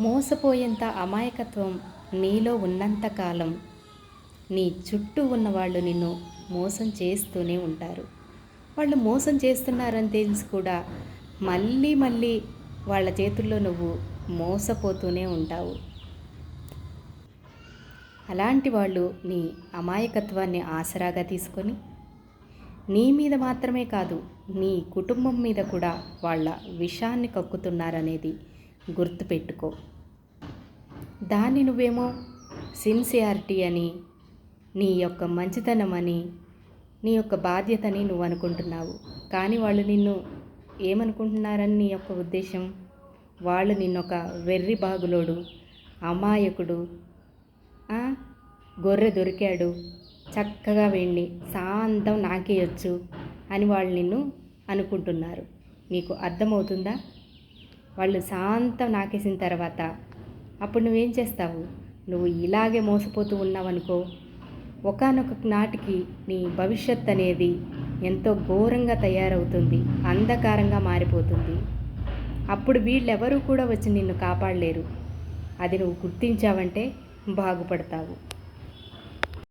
మోసపోయేంత అమాయకత్వం నీలో ఉన్నంతకాలం నీ చుట్టూ ఉన్న వాళ్ళు నిన్ను మోసం చేస్తూనే ఉంటారు. వాళ్ళు మోసం చేస్తున్నారని తెలిసి కూడా మళ్ళీ మళ్ళీ వాళ్ళ చేతుల్లో నువ్వు మోసపోతూనే ఉంటావు. అలాంటి వాళ్ళు నీ అమాయకత్వాన్ని ఆసరాగా తీసుకొని నీ మీద మాత్రమే కాదు నీ కుటుంబం మీద కూడా వాళ్ళ విషాన్ని కక్కుతున్నారనేది గుర్తుపెట్టుకో. దాన్ని నువ్వేమో సిన్సియారిటీ అని నీ యొక్క మంచితనం అని నీ యొక్క బాధ్యతని నువ్వు అనుకుంటున్నావు. కానీ వాళ్ళు నిన్ను ఏమనుకుంటున్నారని నీ యొక్క ఉద్దేశం? వాళ్ళు నిన్నొక వెర్రి బాగులోడు అమాయకుడు గొర్రె దొరికాడు చక్కగా వెళ్ళి శాంతం నాకేయొచ్చు అని వాళ్ళు నిన్ను అనుకుంటున్నారు. నీకు అర్థమవుతుందా? వాళ్ళు శాంతం నాకేసిన తర్వాత అప్పుడు నువ్వేం చేస్తావు? నువ్వు ఇలాగే మోసపోతూ ఉన్నావనుకో ఒకానొక నాటికి నీ భవిష్యత్ అనేది ఎంతో ఘోరంగా తయారవుతుంది అంధకారంగా మారిపోతుంది. అప్పుడు వీళ్ళెవరూ కూడా వచ్చి నిన్ను కాపాడలేరు. అది నువ్వు గుర్తించావంటే బాగుపడతావు.